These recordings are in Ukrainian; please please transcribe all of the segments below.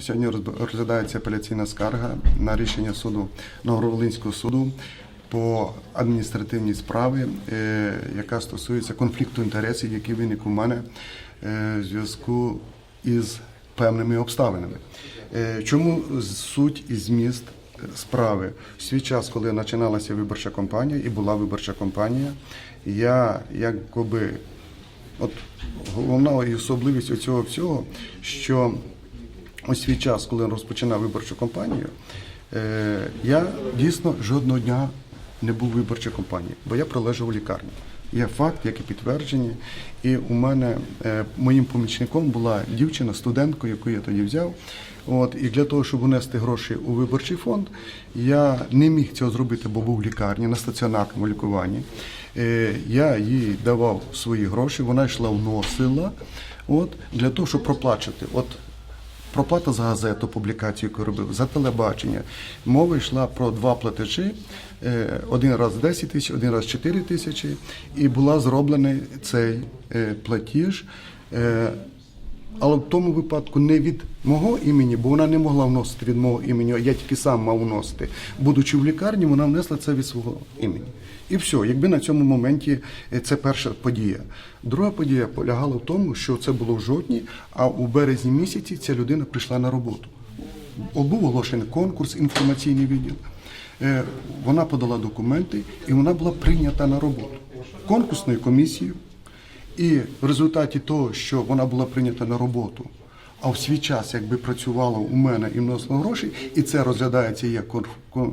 сьогодні розглядається апеляційна скарга на рішення суду Новоград-Волинського суду по адміністративній справі, е, яка стосується конфлікту інтересів, який виник у мене е, в зв'язку із певними обставинами. Е, Чому суть і зміст справи? В свій час, коли починалася виборча кампанія і була виборча кампанія, я якби От головна і особливість цього всього, що ось свій час, коли я розпочинав виборчу кампанію, е, я дійсно жодного дня не був виборчій кампанії, бо я пролежав у лікарні. Є факт, як і підтверджені. І у мене е, моїм помічником була дівчина, студентка, яку я тоді взяв. От, і для того, щоб внести гроші у виборчий фонд, я не міг цього зробити, бо був в лікарні на стаціонарному лікуванні. Е, Я їй давав свої гроші, вона йшла вносила от, для того, щоб проплачувати. От проплата за газету, публікацію, яку робив, за телебачення. Мова йшла про два платежі. е, Один раз 10 тисяч, один раз 4 тисячі, і була зроблений цей е, платіж. Але в тому випадку не від мого імені, бо вона не могла вносити від мого імені, а я тільки сам мав вносити. Будучи в лікарні, вона внесла це від свого імені. І все, якби на цьому моменті е, це перша подія. Друга подія полягала в тому, що це було в жовтні, а у березні місяці ця людина прийшла на роботу. Був оголошений конкурс, інформаційний відділ. Е, Вона подала документи і вона була прийнята на роботу конкурсною комісією. І в результаті того, що вона була прийнята на роботу, а в свій час якби працювала у мене і вносила гроші, і це розглядається як конф- кон-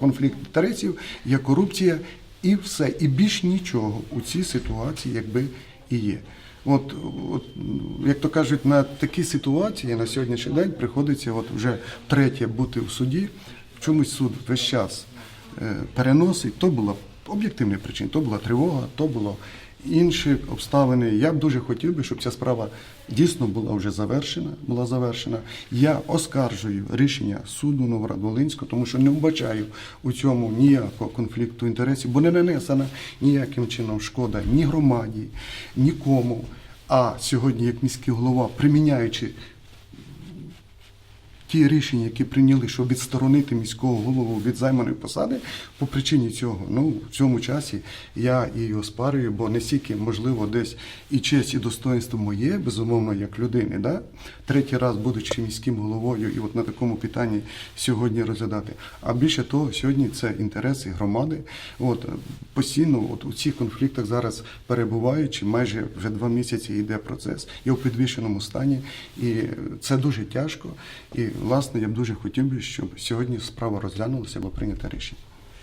конфлікт інтересів, як корупція, і все. І більш нічого у цій ситуації якби і є. От, от як то кажуть, на такі ситуації на сьогоднішній день приходиться от вже третє бути в суді. В чомусь суд весь час е, переносить. То була об'єктивні причини, то була тривога, то було інші обставини. Я б дуже хотів би, щоб ця справа дійсно була вже завершена. Була завершена. Я оскаржую рішення суду Новоград-Волинського, тому що не вбачаю у цьому ніякого конфлікту інтересів, бо не нанесена ніяким чином шкода ні громаді, нікому. А сьогодні, як міський голова, приміняючи ті рішення, які прийняли, щоб відсторонити міського голову від займаної посади, по причині цього, ну в цьому часі я і оспарюю, бо не стільки можливо десь і честь, і достоинство моє, безумовно, як людини, да? третій раз будучи міським головою, і от на такому питанні сьогодні розглядати. А більше того, сьогодні це інтереси громади. От постійно, от у цих конфліктах зараз перебуваючи, майже вже два місяці йде процес. Я у підвищеному стані, і це дуже тяжко. І власне я б дуже хотів би, щоб сьогодні справа розглянулася, або прийнято рішення.